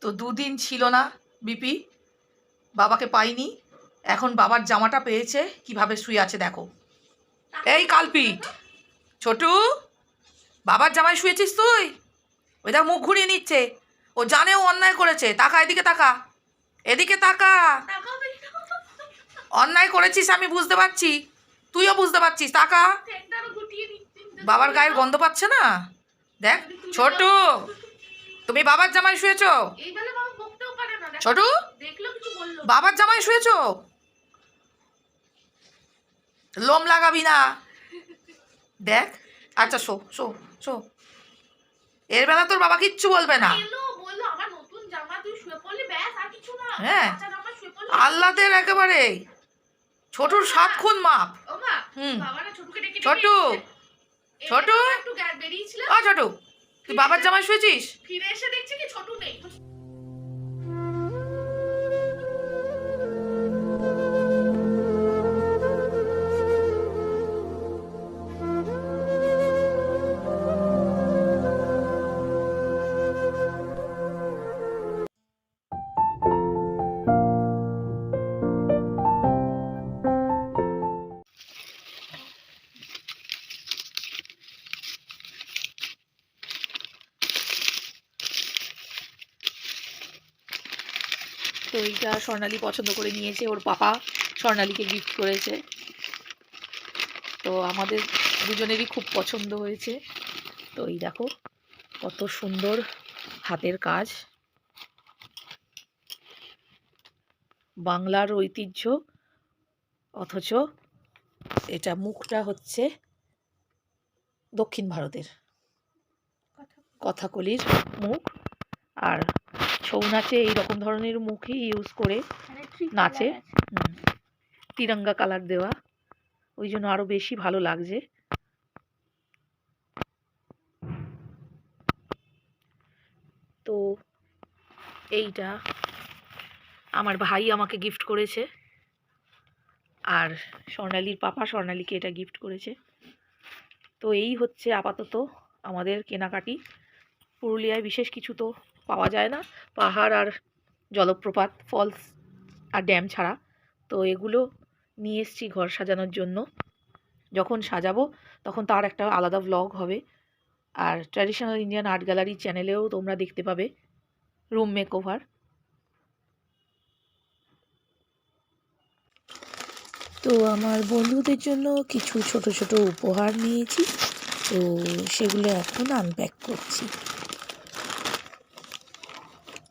তো দুদিন ছিল না বিপি। বাবাকে পাইনি। এখন বাবার জামাটা পেয়েছে। কীভাবে শুয়ে আছে দেখো। এই কালপিট ছোটু বাবার জামায় শুয়েছিস তুই? ওই দেখ মুখ ঘুরিয়ে নিচ্ছে। ও জানে ও অন্যায় করেছে। তাকা এদিকে তাকা। এদিকে তাকা। অন্যায় করেছিস আমি বুঝতে পারছি। তুইও বুঝতে পারছিস। তাকা। বাবার গায়ের গন্ধ পাচ্ছে না? দেখ ছোটু। তুমি বাবার জামাই শুয়েছো। ছোটু? বাবার জামাই শুয়েছো? লোম লাগাবি না। দেখ আচ্ছা শো শো শো। এর বেলা তোর বাবা কিচ্ছু বলবে না। হ্যাঁ। আল্লাদের একেবারে। ছোটুর সাত খুন মাপ। হুম। ছোটু! ছোটু? ও ছোটু! তুই বাবার জামাই শুয়েছিস? ফিরে এসে দেখছি কি ছোট নেই। স্বর্ণালী পছন্দ করে নিয়েছে। ওর পাপা স্বর্ণালীকে গিফট করেছে। তো আমাদের দুজনেরই খুব পছন্দ হয়েছে। তো এই দেখো কত সুন্দর হাতের কাজ। বাংলার ঐতিহ্য অথচ এটা মুখটা হচ্ছে দক্ষিণ ভারতের কথাকলির মুখ। আর ছৌ নাচে এই রকম ধরনের মুখই ইউজ করে নাচে। তিরঙ্গা কালার দেওয়া। ওই জন্য আরও বেশি ভালো লাগছে। তো এইটা আমার ভাই আমাকে গিফট করেছে। আর স্বর্ণালীর পাপা স্বর্ণালীকে এটা গিফট করেছে। তো এই হচ্ছে আপাতত আমাদের কেনাকাটি। পুরুলিয়ায় বিশেষ কিছু তো পাওয়া যায় না। পাহাড় আর জলপ্রপাত, ফলস আর ড্যাম ছাড়া। তো এগুলো নিয়ে এসেছি ঘর সাজানোর জন্য। যখন সাজাবো তখন তার একটা আলাদা ব্লগ হবে। আর ট্র্যাডিশনাল ইন্ডিয়ান আর্ট গ্যালারি চ্যানেলেও তোমরা দেখতে পাবে রুম মেকওভার তো আমার বন্ধুদের জন্য কিছু ছোট ছোট উপহার নিয়েছি। তো সেগুলো এখন আনপ্যাক করছি।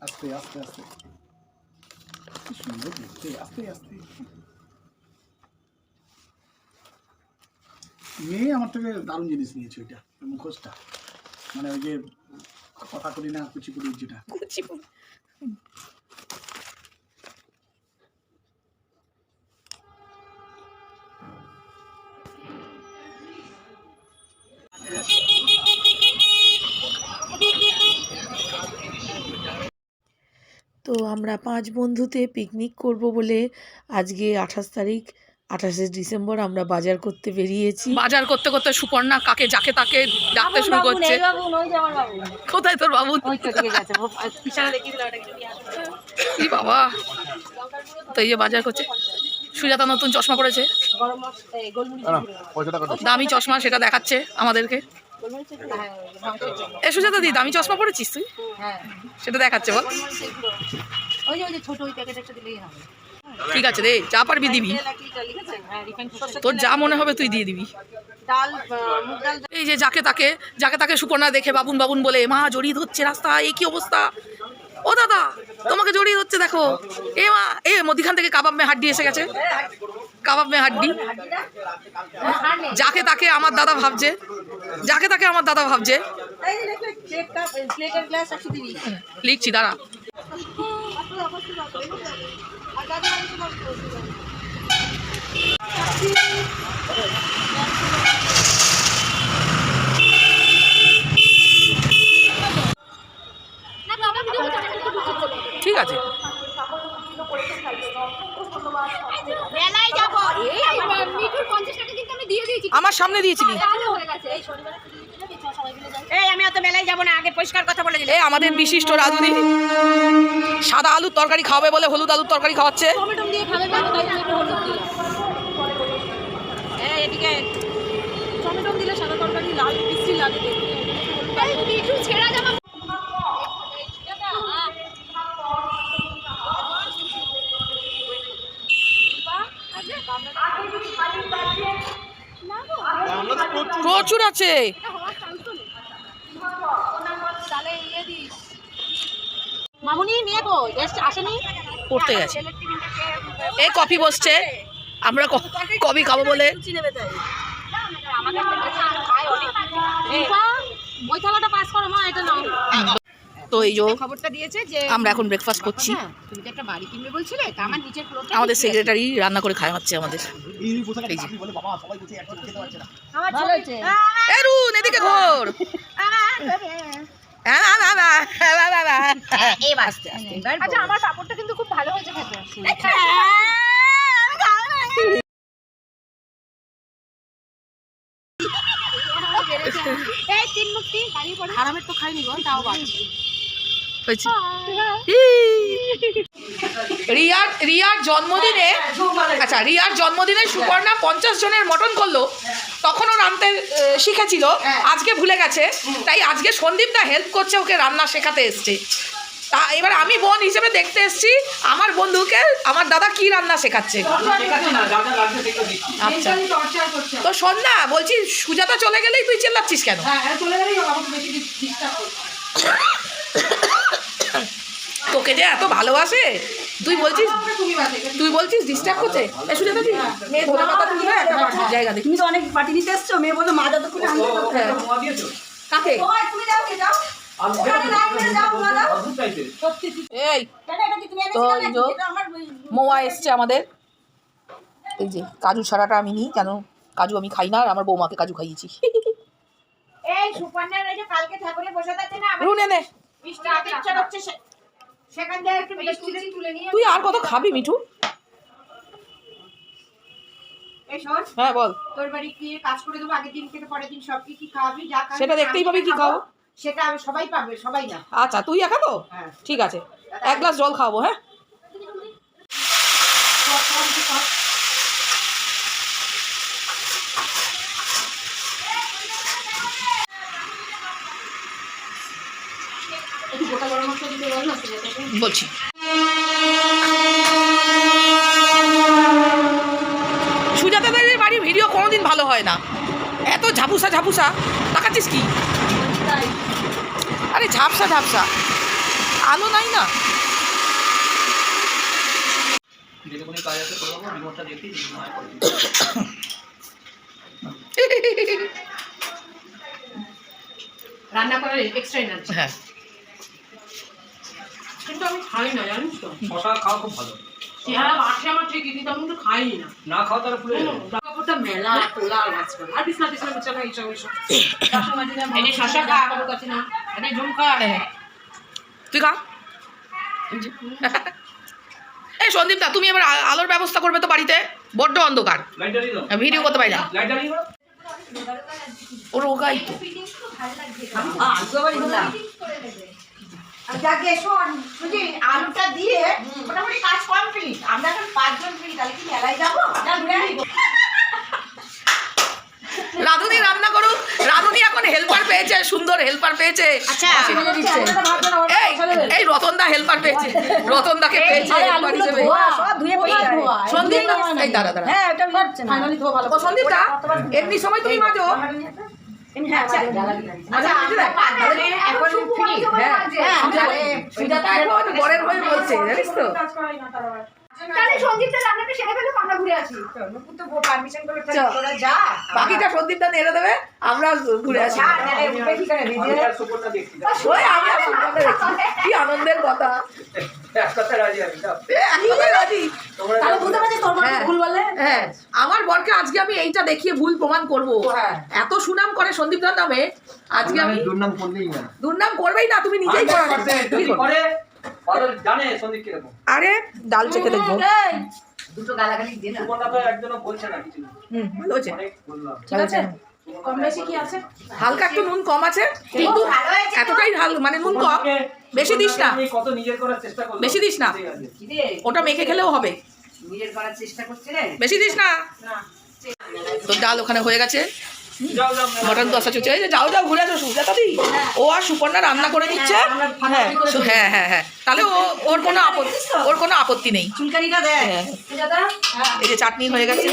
আস্তে আস্তে আস্তে। কি সুন্দর দেখতে, আস্তে আস্তে। মেয়ে আমার থেকে দারুণ জিনিস নিয়েছে ওইটা মুখোশটা। মানে ওই যে কথা করি না কুচিপুড়ির যেটা। তো আমরা পাঁচ বন্ধুতে পিকনিক করব বলে আজকে আঠাশ তারিখ আঠাশে ডিসেম্বর আমরা বাজার করতে বেরিয়েছি। বাজার করতে করতে সুপর্ণা কাকে যাকে তাকে ডাকতে শুরু করছে। কোথায় তোর বাবু? কি বাবা? তো এই যে বাজার করছে। সুজাতা নতুন চশমা পড়েছে দামি চশমা সেটা দেখাচ্ছে আমাদেরকে। এ সুজাতা দি আমি চশমা পরেছিস তুই? সেটা দেখাচ্ছে বল। ঠিক আছে রে যা পারবি দিবি। হ্যাঁ তোর যা মনে হবে তুই দিয়ে দিবি। এই যে যাকে তাকে যাকে তাকে সুপর্ণা দেখে বাবুন বাবুন বলে মা জড়িয়ে ধরছে রাস্তা এই কি অবস্থা? ও দাদা, তোমাকে জড়িয়ে ধরছে, দেখো। এ মা, এ, মধ্যখান থেকে কাবাব মে হাড্ডি এসে গেছে। কাবাব মে হাড্ডি। যাকে তাকে আমার দাদা ভাবছে। যাকে তাকে আমার দাদা ভাবছে। দেখলে প্লেট কাপ প্লেটের গ্লাস একশো তিরিশ লিখছি দাঁড়া আর দাদা আমি তোমার বলছি। ঠিক আছে মেলায় যাব এই আমার মিঠুর পঞ্চাশ টাকা কিন্তু আমি দিয়ে দিয়েছি আমার সামনে দিয়েছিলি তাহলে হয়ে গেছে এই শনিবারে এই আমি অত মেলায় যাব না আগে পরিষ্কার কথা বলে দিলে এ আমাদের বিশিষ্ট রাঁধুনি সাদা আলুর তরকারি খাওয়াবে বলে হলুদ আলুর তরকারি খাওয়াচ্ছে টমেটো দিয়ে খাবে বলো তাই জন্য একটু হলুদ দিলাম এই এদিকে টমেটো দিলে সাদা তরকারি লাল মিষ্টি লাগে দেখতে এই মিঠু ছেঁড়া জামা প্রচুর আছে। মামুনি নিয়ে গো এসছে আসেনি? পড়তে গেছে। এই কফি বসছে। আমরা কবি কফি খাব বলে। ওই থালাটা পাস করো মা এটা নাও। তো এই যে খবরটা দিয়েছে যে আমরা এখন ব্রেকফাস্ট করছি। হ্যাঁ, তুমি তো একটা বাড়ি কিনবে বলছিলে তা আমার নিচের ফ্লোরটা আমাদের সেক্রেটারি রান্না করে খাওয়াচ্ছে আমাদের। এই বসে থাকে বলে বাবা সবাই বসে একসাথে খেতে পারছে না। ভালো হয়েছে। এ রুন এদিকে ঘোর। আচ্ছা আমার পাপড়টা কিন্তু খুব ভালো হয়েছে খেতে। এই তিন মুক্তি দাঁড়িয়ে পড়ে হারামের তো খাইনি গো তাও বাড়ছে। হয়েছে। রিয়ার রিয়ার জন্মদিনে আচ্ছা রিয়ার জন্মদিনে সুপর্ণা পঞ্চাশ জনের মটন করল। তখনও রাঁধতে শিখেছিল। আজকে ভুলে গেছে। তাই আজকে সন্দীপদা হেল্প করছে ওকে রান্না শেখাতে এসছে। তা এবার আমি বোন হিসেবে দেখতে এসছি। আমার বন্ধুকে আমার দাদা কি রান্না শেখাচ্ছে? আচ্ছা। তো শোন না বলছি সুজাতা চলে গেলেই তুই চেল্লাচ্ছিস কেন? তোকে যে এত ভালোবাসে? তুই বলছিস তুই বলছিস ডিস্টার্ব করছে? তুলবে একটা পাশের জায়গা দেখি। তুমি তো অনেক পার্টি নিতে এসছো মেয়ে বলল মা যত করে হ্যাঁ। কাকে? এই তো মোয়া এসছে আমাদের। এই যে কাজু ছাড়াটা আমি নিই কেন কাজু আমি খাই না আর আমার বৌমাকে কাজু খাইয়েছি। এই সুপর্ণার এই যে কালকে ঠাকুরে বসে আছে না রুনে নে। মিষ্টি খেতে ইচ্ছা করছে সে- সেখান থেকে একটু তুলে নিয়ে তুই আর কত খাবি মিঠু? হ্যাঁ বল। তোর বাড়ি গিয়ে কাজ করে দেবো? আগের দিন থেকে পরের দিন সব কি কি খাওয়াবি যা সেটা দেখতেই পাবি কি খাব, খাব। সেটা আমি সবাই পাবে সবাই না। আচ্ছা তুই একা তো? হ্যাঁ। ঠিক আছে। এক গ্লাস জল খাওয়াবো হ্যাঁ একটু গোটা গরম মশলা দিতে বল না সেটাকে বলছি। সুজাতা দেবীর বাড়ির ভিডিও কোনোদিন ভালো হয় না। এত ঝাপুসা ঝাপুসা। তাকাচ্ছিস কি? আরে ঝাপসা ঝাপসা। আলো নাই না। রান্না করার এক্সট্রা এনার্জি হ্যাঁ। কিন্তু আমি খাই না জানিস তো। শশা খাওয়া খুব ভালো। চেহারা আমার ঠিকই কিন্তু আমি তো খাই না। না খাওয়া ফুলে কাপড়টা মেলা তোলা আর আর বিছনা বিছনা বিছানা এইসব। এইসব এনে শশা খা। কাপড় কাছে না এনে ঝুমকা তুই খা। এই সন্দীপ দা তুমি এবার আলোর ব্যবস্থা করবে তো বাড়িতে? বড্ড অন্ধকার। লাইট জ্বালিয়ে দাও। ভিডিও করতে পারি না। লাইট জ্বালিয়ে দাও। ওর ওগাই তো। যাকে শোন বুঝি আলুটা দিয়ে মোটামুটি কাজ কমপ্লিট আমরা এখন পাঁচজন ফ্রি তাহলে কি মেলায় যাব? না ঘুরে রাধুনি রান্না করুক রাধুনি এখন হেল্পার পেয়েছে সুন্দর হেল্পার পেয়েছে। আচ্ছা এই এই রতনদা হেল্পার পেয়েছে। রতনদাকে পেয়েছে helper হিসেবে। সন্দীপ দা এই দাঁড়া দাঁড়া। হ্যাঁ ওটা হচ্ছে না ফাইনালি ধোয়া ভালো ও সন্দীপ দা এমনি সময় তুমি মাজো বরের হয়ে বলছে জানিস তো? তাহলে রান্নাটা সেরে আমরা ঘুরে আসি। নুপুর তো পারমিশন করে তোরা যা। বাকিটা সন্দীপ দা নেড়ে দেবে আমরা ঘুরে আসি। কি সুপর্ণা দেখছি আনন্দের কথা। হ্যাঁ। ভুল বলে। হ্যাঁ। আমার বরকে আজকে আমি এইটা দেখিয়ে ভুল প্রমাণ করব। হ্যাঁ। এত সুনাম করে সন্দীপ দার নামে আজকে আমি দুর্নাম করলেই না দুর্নাম করবেই না তুমি নিজেই করো। জানে সন্দীপ কীরকম আরে ডাল চেখে দেখব। দুটো গালাগালি দিয়ে না। তো একজনও বলছে না কিছু। হুম ভালো হয়েছে। অনেক বললাম। কম বেশি কি আছে? হালকা একটু নুন কম আছে। কিন্তু? এতটাই ঝাল মানে নুন কম। বেশি দিস না। কত নিজের করার চেষ্টা বেশি দিস না। ঠিক ওটা মেখে খেলেও হবে। নিজের করার চেষ্টা করছে বেশি দিস না। না। তো ডাল ওখানে হয়ে গেছে। মটন কষা চলছে। এই যে যাও যাও ঘুরে আসো সুজাতা দি। ও আর সুপর্ণা রান্না করে দিচ্ছে। হ্যাঁ হ্যাঁ হ্যাঁ হ্যাঁ। তাহলে ও ওর কোনো আপত্তি ওর কোনো আপত্তি নেই। চুলকানিটা দেখ। হ্যাঁ। এই যে চাটনি হয়ে গেছে।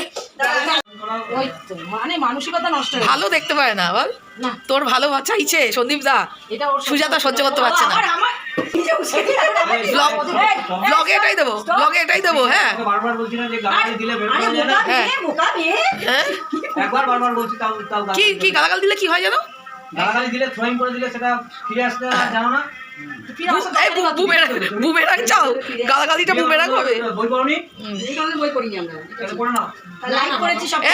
ওই তো মানে মানসিকতা নষ্ট ভালো দেখতে পারে না বল। তোর ভালো চাইছে সন্দীপ দা। সুজাতা সহ্য করতে পারছে না। ব্লগ এটাই দেবো ব্লগে এটাই দেবো হ্যাঁ। হ্যাঁ। হ্যাঁ। একবার বারবার বলছি তাও তাও কি কি গালাগাল দিলে। কি হয় জানো? গালাগালি দিলে থ্রোয়িং করে দিলে সেটা ফিরে আসতে জানো না? বুমেরাং গালাগালিটা বুমেরাং হবে।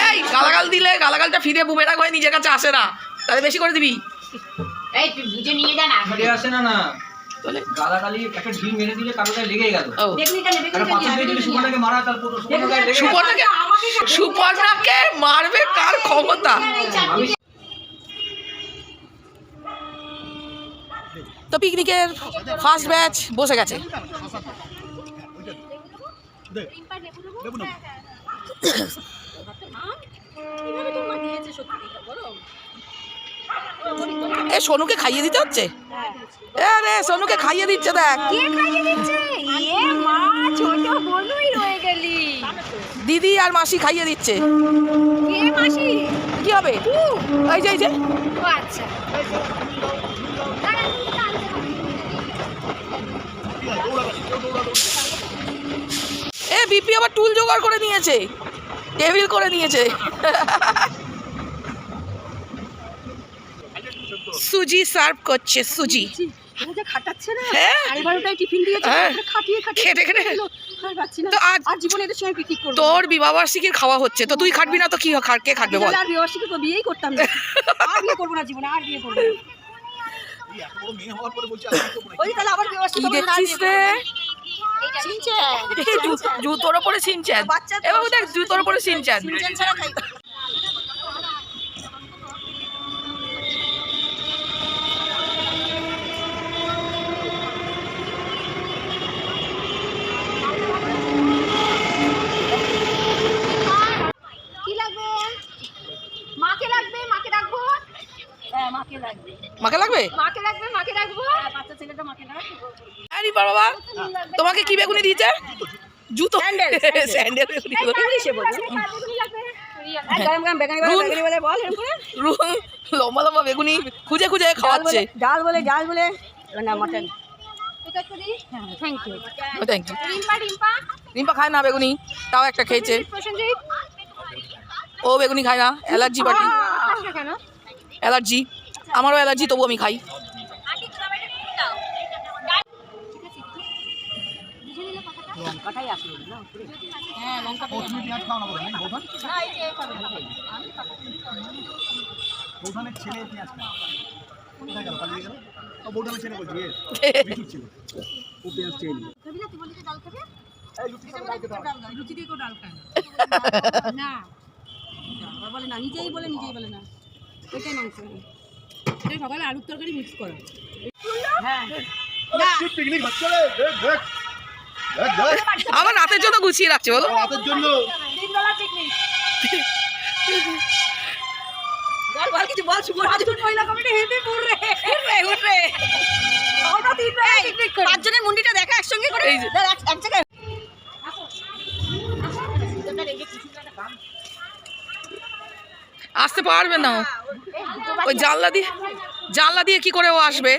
এই গালাগাল দিলে গালাগালটা ফিরে বুমেরাং হয়ে নিজের কাছে আসে না। তাহলে বেশি করে দিবি। এই তুই বুঝে নিয়ে যা না। আসে না না। তাহলে গালাগালি একটা ঢিল মেরে দিলে কারও গায়ে লেগে গেল ও টেকনিকটা নেবে একটা পাথর দিয়ে দিলে সুপর্ণাকে মারা তার পুরো সুপর্ণার গায়ে লেগে গেল। সুপর্ণাকে সুপর্ণাকে মারবে কার ক্ষমতা আমি তো পিকনিকের ফার্স্ট ব্যাচ বসে গেছে। এ সোনুকে খাইয়ে দিতে হচ্ছে? এ রে সোনুকে খাইয়ে দিচ্ছে দেখ। দিদি আর মাসি খাইয়ে দিচ্ছে। কে কি হবে? এই যে এই যে। আচ্ছা। এ বিপি আবার টুল জোগাড় করে নিয়েছে। টেবিল করে নিয়েছে। সুজি সার্ভ করছে সুজি। খাটাচ্ছে না? সাড়ে বারোটায় টিফিন দিয়েছে। আমাকে খাটিয়ে খাটিয়ে খেটে খেটে। আর পাচ্ছি তো আজ আর জীবনে এদের সময় পিকনিক করব? তোর বিবাহবার্ষিকীর খাওয়া হচ্ছে তো তুই খাটবি না তো কি কে খাটবে বল? আর বিবাহবার্ষিকী তো বিয়েই করতাম না। আর বিয়ে করব না জীবনে আর বিয়ে করব না। ওই তাহলে আবার বিবাহবার্ষিকী করব না, আর দেখছিস রে করব না। এই জু- জুতোর ওপরে সিনচান বাচ্চা তো- এ বাবু দেখ জুতোর ওপরে সিনচান সিনচান ছাড়া খাই কি লাগবে মাকে লাগবে মাকে রাখব হ্যাঁ মাকে লাগবে। মাকে লাগবে? মাকে লাগবে মাকে রাখব। হ্যাঁ, বাচ্চা ছেলেটা মাকে রাখব আরে বাবা। তোমাকে কি বেগুনি দিয়েছে? জুতো। স্যান্ডেল ইংলিশে বলে। করে। রুম লম্বা লম্বা বেগুনি খুঁজে খুঁজে খাওয়াচ্ছে বলে ডাল বলে ডাল বলে। না মাটন। থ্যাংক ইউ রিম্পা খায় না বেগুনি তাও একটা খেয়েছে। ও বেগুনি খায় না অ্যালার্জি পার্টি। অ্যালার্জি। আমারও অ্যালার্জি তবু আমি খাই। লুচি দিয়ে বলে না, নিজেই বলে নিজেই বলে না। ওইটাই মাংস। এটা সকালে আলুর তরকারি মিক্স করা। হ্যাঁ। রাতের জন্য গুছিয়ে রাখছে বলো। রাতের। জন্য পাঁচজনের মুন্ডিটা দেখা একসঙ্গে করে। এক জায়গায় আসতে পারবে না। ওই জানলা দিয়ে জানলা দিয়ে কি করে ও আসবে?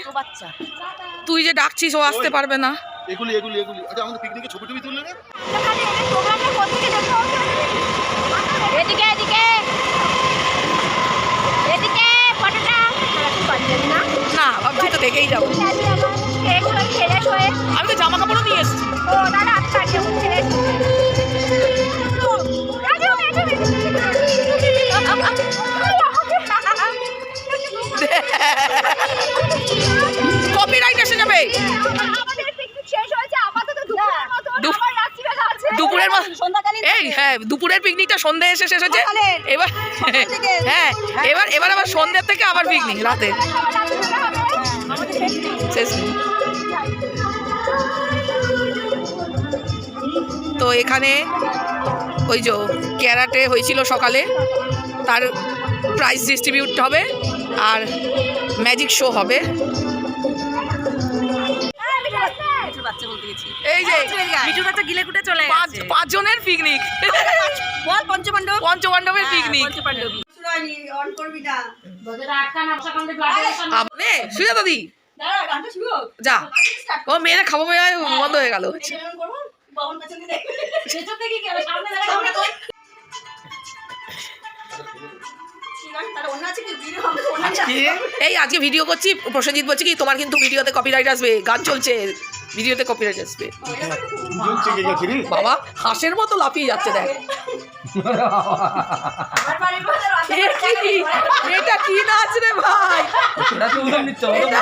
তুই যে ডাকছিস ও আসতে পারবে না। এগুলি এগুলি এগুলি। আচ্ছা আমাদের পিকনিকে ছবি টবি তুললে না। তাহলে এই প্রোগ্রামটা কোথেকে দেখো এদিকে এদিকে। এদিকে ফটোটা না না ভাবছি তো দেখেই যাব। হয়ে আমি তো জামা কাপড়ও নিয়ে এসেছি। ও দাদা আমি কপিরাইট এসে যাবে। দুপুরের এই হ্যাঁ দুপুরের পিকনিকটা সন্ধে এসে শেষ হচ্ছে। এবার হ্যাঁ এবার এবার আবার সন্ধ্যের থেকে আবার পিকনিক রাতে। শেষ তো এখানে ওই যে ক্যারাটে হয়েছিল সকালে। তার প্রাইজ ডিস্ট্রিবিউট হবে আর ম্যাজিক শো হবে এই যে মিঠুর বাচ্চা গিলে কুটে চলে পাঁচ পাঁচজনের পিকনিক বল পঞ্চপাণ্ডব পঞ্চপাণ্ডবের পিকনিক পঞ্চপাণ্ডবী অন করবি না যা ও মেয়েরা খাব মেয়ে বন্ধ হয়ে গেল এই আজকে ভিডিও করছি প্রসেনজিৎ বলছে কি তোমার কিন্তু ভিডিওতে কপিরাইট আসবে গান চলছে ভিডিওতে কপিরাইট আসবে। বাবা হাঁসের মতো লাফিয়ে যাচ্ছে দেখ? এটা কি নাচ রে ভাই? এটা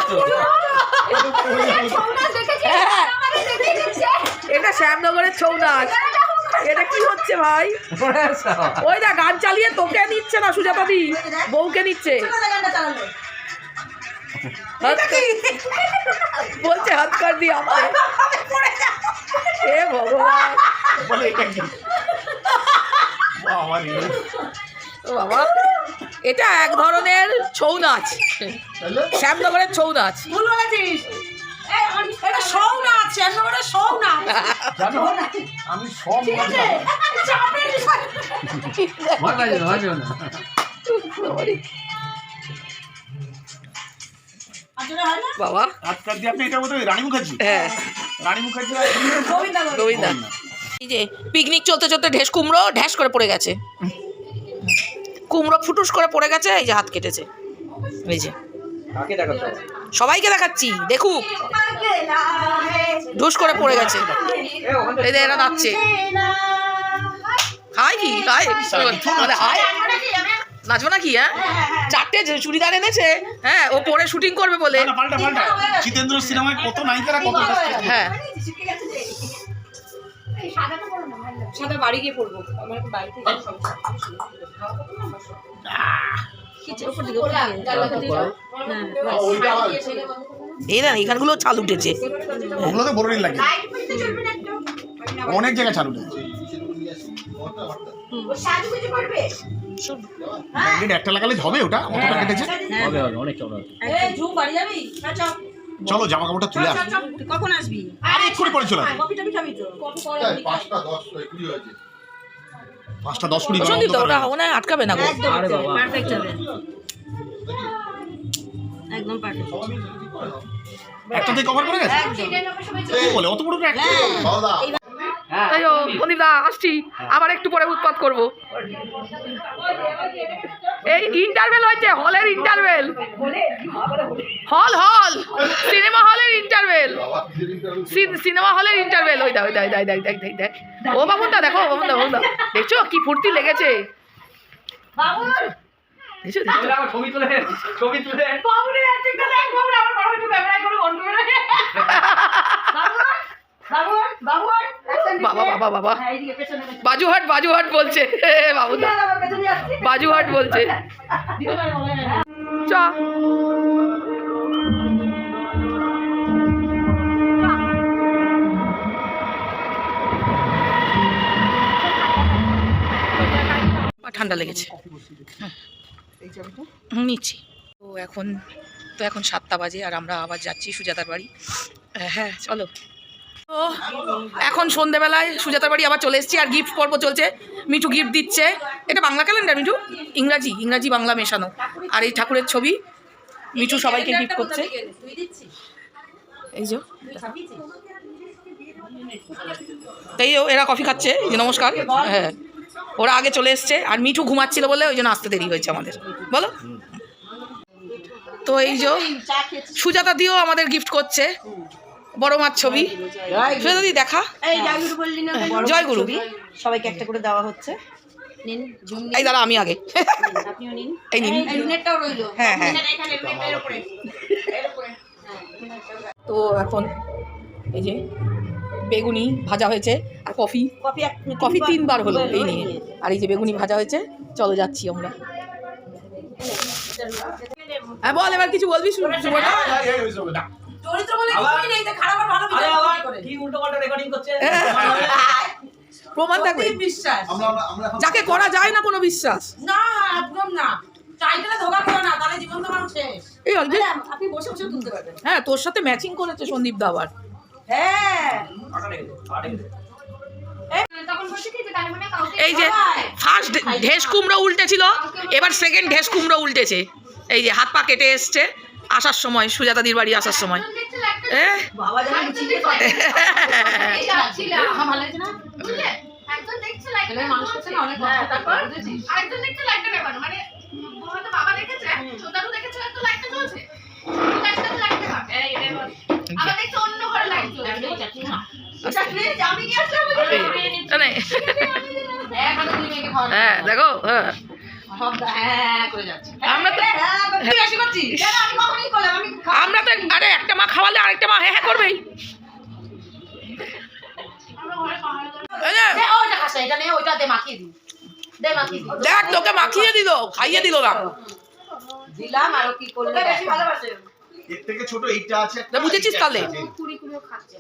হ্যাঁ, এটা শ্যামনগরের ছৌ নাচ। এটা কি হচ্ছে ভাই? ওই না গান চালিয়ে তোকে নিচ্ছে না সুজাতা দি বউকে নিচ্ছে। বলছে হাত কর দি আপনি এ ভগবান। এটা বাবা রে। ও বাবা এটা এক ধরনের ছৌ নাচ। শ্যামনগরের ছৌ নাচ। ভুল বলেছিস। এই, এটা শোও না শ্যামনগরের শোও না জানো? আমি সব চাপের বিষয়। ভয় পাইছে না আসলে হয় না? বাবা। আজকাল দিয়ে আপনি এটা বোধহয় রানী মুখার্জি? হ্যাঁ। রানী মুখার্জি গোবিন্দা গোবিন্দা। গোবিন্দা। এই যে পিকনিক চলতে চলতে ঢেস কুমড়ো ঢ্যাস করে পড়ে গেছে। কুমড়ো ফুটুস করে পড়ে গেছে এই যে হাত কেটেছে। এই যে। কাকে সবাইকে দেখাচ্ছি দেখুক। ঢুস করে পড়ে গেছে। এই যে এরা নাচছে। হাই কি হাই বলে হাই। নাচবো নাকি হ্যাঁ? চারটে চুড়িদার এনেছে হ্যাঁ ও পরে শুটিং করবে বলে। না, পাল্টা পাল্টা। জিতেন্দ্র সিনেমায় কত নায়িকারা কত হ্যাঁ। সাদা বাড়ি গিয়ে পড়ব। আমার বাড়িতে উপর দিকে এই না এখানগুলো চাল উঠেছে। ওগুলো তো বড় লাগে অনেক জায়গায় চালু ব্যান্ডেড একটা লাগালে হবে ওটা? অতটা কেটেছে? হবে হবে অনেক চড়া এই ঝুম বাড়ি যাবি? না চল চলো জামা কাপড়টা তুলে কখন আসবি? আর এক্ষুনি পরে চলে আসব। কফি টফি খাবি তো? পাঁচটা দশ কুড়ি হয়েছে। পাঁচটা দশ কুড়ি সন্দীপ দা ওরা মনে হয় আটকাবে না গো। একদম আরে বাবা। পারফেক্ট হবে। একদম পারফেক্ট একটাতেই কভার করে গেছে কি বলে অত বড় একটা বাবা তাই ও দা আসছি। আবার একটু পরে উৎপাত করব। এই ইন্টারভেল হয়েছে হলের ইন্টারভেল হল হল। সিনেমা হলের ইন্টারভেল বাবা সিনেমা হলের ইন্টারভেল ওই দা ওই দেখ দেখ দেখ দেখ দেখ দেখ। ও বাবুন দা দেখো বাবুন দা দা দেখছ কি ফুর্তি লেগেছে। দেখছ দেখছ। আমার ছবি তুলে ছবি তুলে। বাবা বাবা বাবা। বাজুহাট বাজুহাট বলছে। বাবুন দা বাজুহাট বলছে। চ। ঠান্ডা লেগেছে। নিচ্ছি। তো এখন তো এখন সাতটা বাজে আর আমরা আবার যাচ্ছি সুজাতার বাড়ি। আহ, হ্যাঁ চলো। তো এখন সন্ধেবেলায় সুজাতার বাড়ি আবার চলে এসেছি আর গিফট পর্ব চলছে। মিঠু গিফট দিচ্ছে। এটা বাংলা ক্যালেন্ডার মিঠু? ইংরাজি ইংরাজি বাংলা মেশানো। আর এই ঠাকুরের ছবি, মিঠু সবাইকে গিফট করছে। এই যে। তাই এরা কফি খাচ্ছে যে নমস্কার। হ্যাঁ। ওরা আগে চলে এসছে, আর মিঠু ঘুমাচ্ছিল বলে ওই জন্য আসতে দেরি হয়েছে আমাদের। বলো। তো এই যে, সুজাতা দিও আমাদের গিফট করছে। বড় মাছ ছবি। সুজাতা দি দেখা। এই জয়গুরু জয় গুরু সবাইকে একটা করে দেওয়া হচ্ছে। নিন এই দাঁড়া আমি আগে। নিন, এই নিন। হ্যাঁ হ্যাঁ। এখানে এর উপরে। এর উপরে। তো এখন এই যে বেগুনি ভাজা হয়েছে আর কফি। কফি কফি তিনবার হলো এই নিয়ে। আর এই যে বেগুনি ভাজা হয়েছে চলো যাচ্ছি আমরা। হ্যাঁ বল এবার কিছু বলবি শু- শুভটা। চরিত্র বলে কিছুই নেই যে খারাপ আর ভালো বিচার করে? কি উল্টো পাল্টা রেকর্ডিং করছে? প্রমাণ থাকবে। বিশ্বাস। আমরা আমরা আমরা এখন যাকে করা যায় না কোনো বিশ্বাস। না একদম না। টাইটেলে ধোকা করো না তাহলে জীবন তো মানুষ শেষ। এই অল্প ম্যাডাম, আপনি বসে বসে তুলতে পারবেন। হ্যাঁ তোর সাথে ম্যাচিং করেছে সন্দীপ দাবার হ্যাঁ। মানে এই যে ফার্স্ট ঢেস কুমড়ো উল্টেছিল এবার সেকেন্ড ঢেস কুমড়ো উল্টেছে। এই যে হাত পা কেটে এসছে। আসার সময় সুজাতাদির বাড়ি আসার সময় হ্যাঁ, মানে মানে। হ্যাঁ দেখো হ্যাঁ আমরা তো কখনই করলাম আমি আমরা তো আরে একটা মা খাওয়ালে আরেকটা মা হ্যাঁ হ্যাঁ করবেই। দেখ তোকে মাখিয়ে দিল খাইয়ে দিল না। দিলাম আর কি করল বেশি ভালোবাসে। এর থেকে ছোট এইটা আছে একটা, বুঝেছিস তাহলে? খাচ্ছে।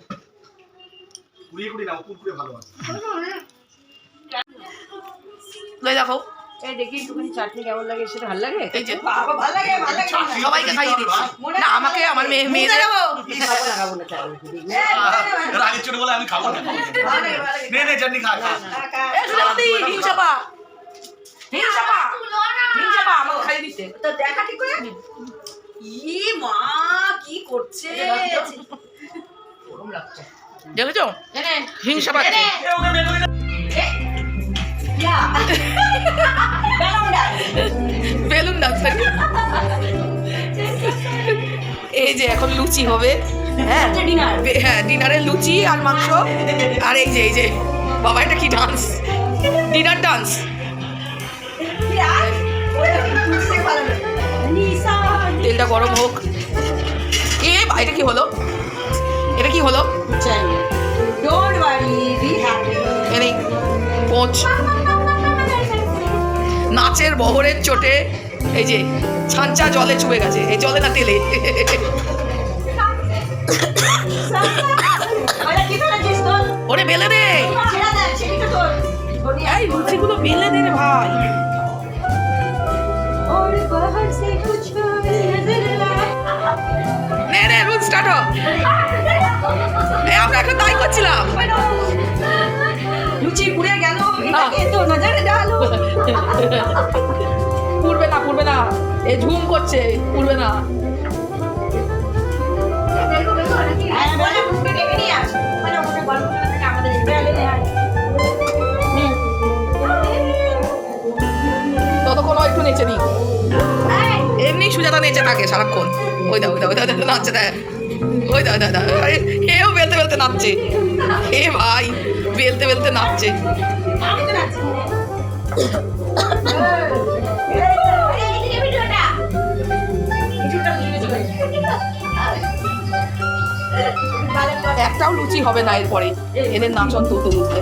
দেখো এই দেখি একটুখানি চাটনি কেমন লাগে সেটা ভালো লাগে এই যে বাবা ভালো লাগে ভালো লাগে সবাইকে খাইয়ে দিচ্ছি না আমাকে আমার মেয়ে মেয়েদের খাব না খাব না চাটনি হ্যাঁ, ভালো লাগে, এর আগে ছোট বলে আমি খাব না ভালো লাগে, ভালো লাগে। নে নে চাটনি খা খা খা, খা। এ সুজাতাদি হিংসাপা হিংসাপা হিংসাপা আমাকে খাইয়ে দিচ্ছে তো দেখা ঠিক করে ই মা কি করছে গরম লাগছে দেখেছ এনে হিংসা পাচ্ছে ইয়া বেলুন ডাক্তার এই যে এখন লুচি হবে হ্যাঁ? ডিনার হ্যাঁ ডিনারে লুচি আর মাংস। আর এই যে এই যে বাবা এটা কি ডান্স ডিনার ডান্স তেলটা গরম হোক। এ এটা কি হলো? এটা কি হলো? চাই ডোন্ট ওয়ারি বি হ্যাপি এই কোচ নাচের বহরের চোটে এই যে ছাঞ্চা জলে চুবে গেছে, এই জলে না তেলে। ওরে বেলে দে এই লুচিগুলো বেলে দে রে ভাই। নে রে রুল স্টার্ট হোক আমরা এখন তাই করছিলাম। লুচি পুড়ে গেল এটাকে তো নজরে ডালো পুড়বে না পুড়বে না এ ঝুম করছে পুড়বে না হ্যাঁ মানে ততক্ষণ একটু নেচে নি এমনি সুজাতা নেচে থাকে সারাক্ষণ ওই দা ওই দা ওই দা নাচছে দেখ ওই দা ওই দা, এও বেলতে বেলতে নাচছে এ ভাই বেলতে বেলতে নাচছে। তো একটাও লুচি হবে না এরপরে। এদের নাচন তুলতে তুলতে।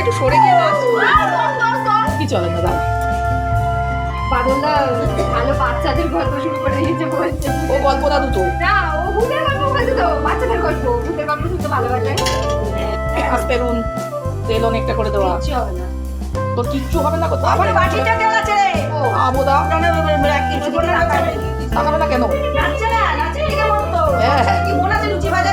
একটু সরে গিয়ে কি চলে না দাদা? বাদুল্লা ভালো বাচ্চাদের গল্প শুরু করে দিয়েছে বলছে। ও গল্পটা দুটো না ও ভূতের গল্প বলছে তো। বাচ্চাদের গল্প ভূতের গল্প শুনতে ভালোবাসে। আস্তে রুন তেল অনেকটা করে দেওয়া। কিচ্ছু হবে না। তোর কিচ্ছু হবে না কোথাও আমার বাটিটা দেওয়া আছে কিছু না তাকাবে না কেন? নাচছে না নাচছে ঠিক মতো হ্যাঁ, হ্যাঁ। কি মনে আছে লুচি ভাজা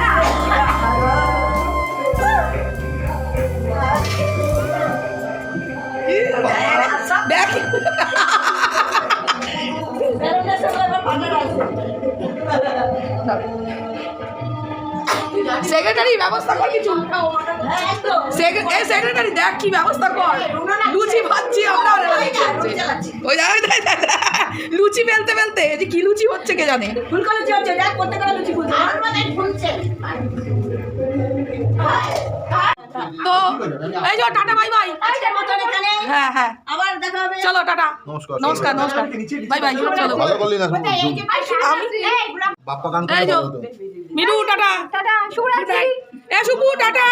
সেক্রেটারি ব্যবস্থা কর কিছু। সেক্রেটারি দেখ কি ব্যবস্থা কর। লুচি ভাজছি আমরা। ওই। লুচি বেলতে বেলতে যে কি লুচি হচ্ছে কে জানে? ফুল করে লুচি হচ্ছে দেখ লুচি ফুলছে। আর মানে ফুলছে। তো এই যে টাটা বাই বাই হ্যাঁ হ্যাঁ। আবার দেখা হবে। চলো টাটা। নমস্কার। নমস্কার নমস্কার। বাই বাই চলো। ভালো করলি না আমি বাপ্পা গান এই যে মিঠু টাটা। টাটা শুভরাত্রি। এ শুভু টাটা।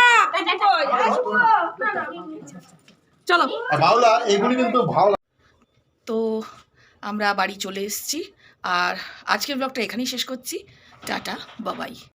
চলো। ভাওলা এগুলি কিন্তু ভাওলা তো আমরা বাড়ি চলে এসেছি। আর আজকের ব্লগটা এখানেই শেষ করছি। টাটা বাবাই